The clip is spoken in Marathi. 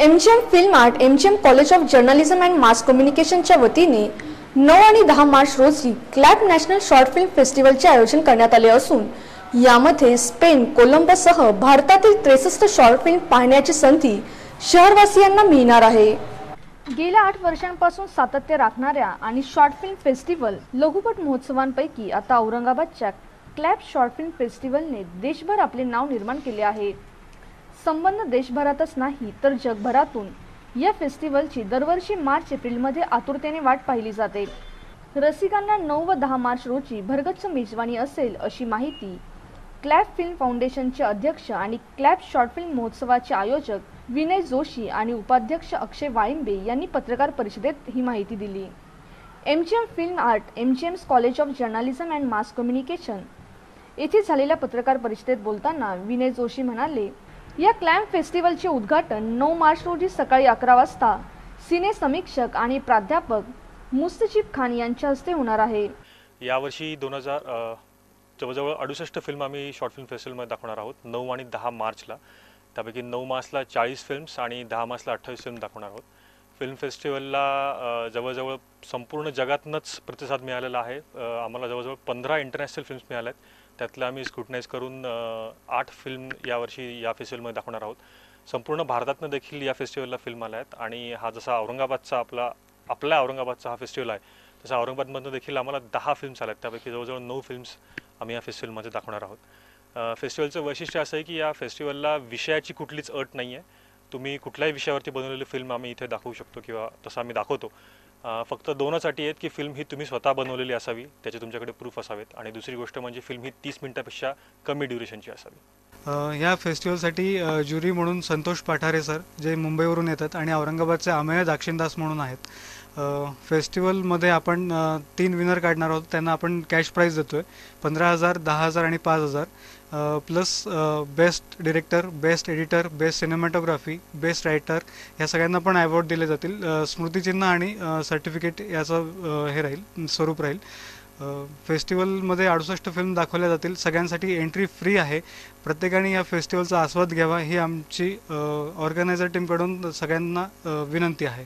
MGM film art MGM college of journalism and mass कम्युनिकेशनच्या वतीने नऊ आणि दहा मार्च रोजी क्लॅप नॅशनल शॉर्ट फिल्म फेस्टिवलचे आयोजन करण्यात आले असून यामध्ये स्पेन कोलंबोसह भारतातील त्रेसष्ट शॉर्ट फिल्म पाहण्याची संधी शहरवासियांना मिळणार आहे. गेल्या आठ वर्षांपासून सातत्य राखणाऱ्या आणि शॉर्ट फिल्म फेस्टिवल लघुपट महोत्सवांपैकी आता औरंगाबादच्या क्लॅप शॉर्ट फिल्म फेस्टिवलने देशभर आपले नाव निर्माण केले आहे. संबंध देशभरातच नाही तर जगभरातून. या फेस्टिवलची दरवर्षी मार्च एप्रिलमध्ये आतुरतेने वाट पाहिली जाते. रसिकांना नऊ व दहा मार्च रोजी भरगच्च मेजवानी असेल अशी माहिती क्लॅप फिल्म फाउंडेशनचे अध्यक्ष आणि क्लॅप शॉर्ट फिल्म महोत्सवाचे आयोजक विनय जोशी आणि उपाध्यक्ष अक्षय वाळिंबे यांनी पत्रकार परिषदेत ही माहिती दिली. M G M film art M G M's college of journalism and mass communication येथे झालेल्या पत्रकार परिषदेत बोलताना विनय जोशी म्हणाले या क्लॅम्प फेस्टिवलचे उद्घाटन नऊ मार्च रोजी सकाळी अकरा वाजता सिने समीक्षक आणि प्राध्यापक मुस्तजीब खान यांच्या हस्ते होणार आहे. यावर्षी दोन हजार जवळजवळ अडुसष्ट फिल्म आम्ही शॉर्ट फिल्म फेस्टिवलमध्ये दाखवणार आहोत. नऊ आणि दहा मार्चला. त्यापैकी नऊ मार्चला चाळीस फिल्म्स आणि दहा मार्चला अठ्ठावीस फिल्म दाखवणार आहोत. फिल्म फेस्टिवलला जवळजवळ संपूर्ण जगातूनच प्रतिसाद मिळालेला आहे. आम्हाला जवळजवळ पंधरा इंटरनॅशनल फिल्म्स मिळाल्या आहेत त्यातलं आम्ही स्क्रुटनाईज करून आठ फिल्म यावर्षी या फेस्टिवलमध्ये दाखवणार आहोत. संपूर्ण भारतातनं देखील या फेस्टिवलला फिल्म आल्या आहेत. आणि हा जसा औरंगाबादचा आपला आपल्या औरंगाबादचा हा फेस्टिवल आहे तसा औरंगाबादमधनं देखील आम्हाला दहा फिल्म्स आल्या आहेत. त्यापैकी जवळजवळ नऊ फिल्म्स आम्ही या फेस्टिवलमध्ये दाखवणार आहोत. फेस्टिवलचं वैशिष्ट्य असं आहे की या फेस्टिवलला विषयाची कुठलीच अट नाही आहे तुम्ही कुठल्याही विषयावरती बनवलेली फिल्म आम्ही इथे दाखवू शकतो किंवा तसं आम्ही दाखवतो. फक्त दोनच अटी आहेत की फिल्म ही तुम्ही स्वतः बनवलेली असावी त्याचे तुमच्याकडे प्रूफ असावेत. आणि दुसरी गोष्ट म्हणजे फिल्म ही तीस मिनिटापेक्षा कमी ड्युरेशनची असावी. ह्या फेस्टिवलसाठी ज्युरी म्हणून संतोष पाठारे सर जे मुंबईवरून येतात आणि औरंगाबादचे अमेय दाक्षिणदास म्हणून आहेत. फेस्टिवलमध्ये आपण तीन विनर काढणार आहोत. त्यांना आपण कॅश प्राईज देतो आहे पंधरा हजार दहा हजार आणि पाच हजार. Plus best director best editor best cinematography best writer ह्या सगळ्यांना पण अवॉर्ड दिले जातील. स्मृतिचिन्ह आणि सर्टिफिकेट याचं हे राहील स्वरूप राहील. फेस्टिवलमध्ये अडुसष्ट फिल्म दाखवल्या जातील. सगळ्यांसाठी एंट्री फ्री आहे. प्रत्येकाने या फेस्टिवलचा आस्वाद घ्यावा. ही आमची ऑर्गनायझर टीमकडून सगळ्यांना विनंती आहे.